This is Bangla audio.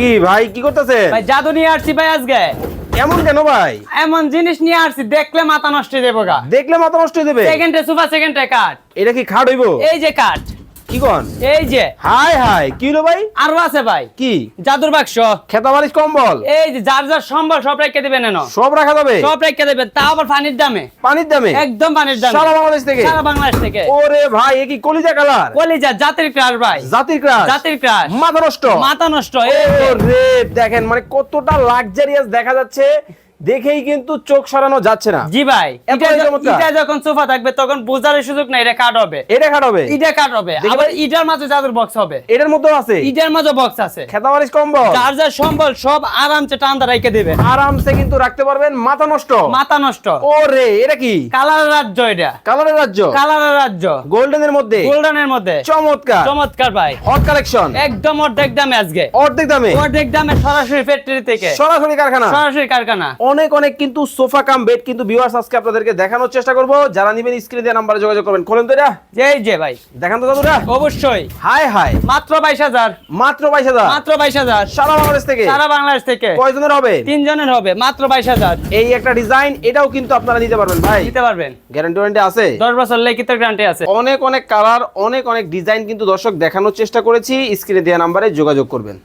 কি ভাই কি করতেছে ভাই জাদু নিয়ে আসছি ভাই আজকে। এমন কেন ভাই? এমন জিনিস নিয়ে আসছি দেখলে মাথা নষ্ট হয়ে যাবে গা। দেখলে মাথা নষ্ট হয়ে দেবে সেকেন্ডে সুপার সেকেন্ডে কাট এটা কি খাট হইবো? এই যে কাট কি কন? এই যে। হাই হাই কি হলো ভাই? আরও আছে ভাই। কি? জাদুর বাক্স। খেতা বালিশ কম্বল? এই যে যার যার সম্বল সব রেখে দেবেন সব রাখা যাবে? সব রেখে দেবেন তা আবার পানির দামে। পানির দামে? একদম পানির দামে। সারা বাংলাদেশ থেকে? সারা বাংলাদেশ থেকে। ওরে ভাই এ কি কলিজা কালার? কলিজা জাতির ক্রাশ ভাই। জাতির ক্রাশ জাতির ক্রাশ মাথা নষ্ট? মাথা নষ্ট। ওরে দেখেন মানে কতটা লাক্সারিয়াস দেখা যাচ্ছে। দেখেই কিন্তু চোখ সরানো যাচ্ছে না। জি ভাই এটা। এটা যখন সোফা থাকবে তখন বোঝার সুযোগ নাই এটা কাট হবে। এটা খাট হবে। ইটা কাট হবে। আবার। ইটার মাঝে জাদুর বক্স হবে। এটার মধ্যেও আছে। ইটার মাঝে বক্স আছে। খেতা বালিশ কম্বল। যার যার সম্বল সব আরামসে টান্দা রেখে দেবে। আরামসে কিন্তু রাখতে পারবেন মাথা নষ্ট। মাথা নষ্ট। ওরে এটা কি? কালার রাজ্য এটা। কালারের রাজ্য। কালারের রাজ্য। গোল্ডেনের মধ্যে। গোল্ডেনের মধ্যে। চমৎকার। চমৎকার ভাই। হট কালেকশন একদম অর্ধেক দামে আজকে। অর্ধেক দামে। অর্ধেক দামে সরাসরি ফ্যাক্টরি থেকে। সরাসরি কারখানা। সরাসরি কারখানা। অনেক অনেক কিন্তু সোফা কাম বেড কিন্তু ভিউয়ার্স আজকে আপনাদেরকে দেখানোর চেষ্টা করব। যারা নিবেন স্ক্রিনে দেওয়া নাম্বারে যোগাযোগ করবেন। খোলেন তো এটা? যে এই যে ভাই। দেখান তো দাদুরা। অবশ্যই। হাই হাই। মাত্র বাইশ হাজার। মাত্র বাইশ হাজার। মাত্র বাইশ হাজার। সারা বাংলাদেশ থেকে? সারা বাংলাদেশ থেকে। কয়জনের হবে? তিনজনের হবে। মাত্র বাইশ হাজার। এই একটা ডিজাইন এটাও কিন্তু আপনারা নিতে পারবেন ভাই। দিতে পারবেন। গ্যারান্টি ওয়ারেন্টি আছে? দশ বছর লিখিত গ্যারান্টি আছে। অনেক অনেক কালার অনেক অনেক ডিজাইন কিন্তু দর্শক দেখানোর চেষ্টা করেছি। স্ক্রিনে দেওয়া নাম্বারে যোগাযোগ করবেন।